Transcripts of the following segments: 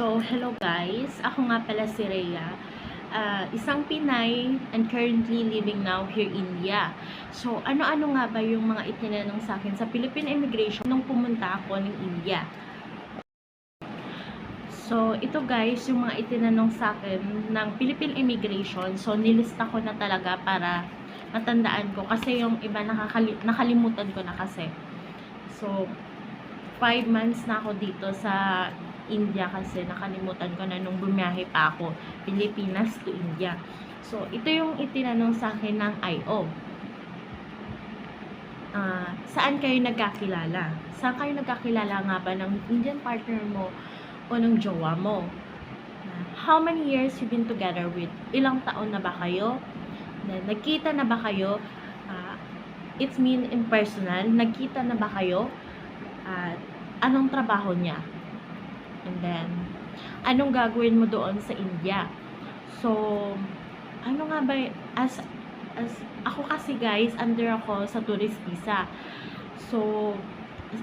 So, hello guys. Ako nga pala si Rhea. Ah, isang Pinay and currently living now here in India. So, ano-ano nga ba yung mga itinanong sa akin sa Philippine Immigration nung pumunta ako ng India? So, ito guys, yung mga itinanong sa akin ng Philippine Immigration. So, nilista ko na talaga para matandaan ko. Kasi yung iba nakakali- nakalimutan ko na kasi. So, five months na ako dito sa India kasi nakalimutan ko na nung bumiyahe pa ako Pilipinas to India. So, ito yung itinanong sa akin ng IO. Ah, saan kayo nagkakilala? Saan kayo nagkakilala nga ba ng Indian partner mo o ng jowa mo? How many years you been together with? Ilang taon na ba kayo? Na, nagkita na ba kayo? Ah, it's mean in personal. Nagkita na ba kayo? At anong trabaho niya? And then, anong gagawin mo doon sa India? So, ano nga ba, as, as, ako kasi guys, under ako sa tourist visa. So,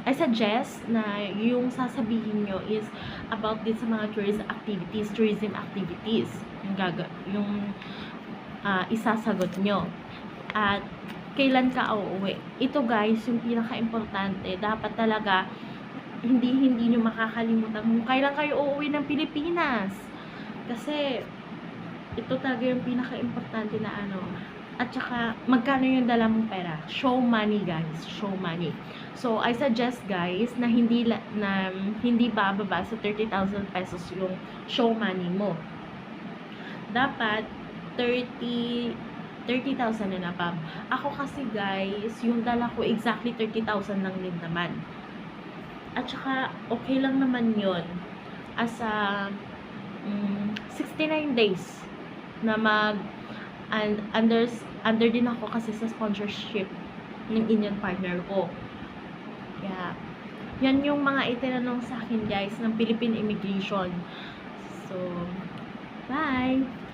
I suggest na yung sasabihin nyo is about this sa mga tourist activities, tourism activities. Yung, gaga, yung ah, isasagot nyo. At kailan ka uuwi. Ito guys, yung pinaka-importante, dapat talaga hindi hindi nyo makakalimutan kung kailan kayo uuwi ng Pilipinas. Kasi ito talaga yung pinaka-importante na ano. At saka, magkano yung dala mong pera? Show money, guys. Show money. So, I suggest, guys, na hindi na hindi bababa sa 30,000 pesos yung show money mo. Dapat 30 30,000 na na Ako kasi, guys, yung dala ko exactly 30,000 lang din naman. At saka, okay lang naman yon As a, mm, 69 days na mag, and under, under din ako kasi sa sponsorship ng Indian partner ko. Kaya, yan yung mga itinanong sa akin guys ng Philippine Immigration. So, bye!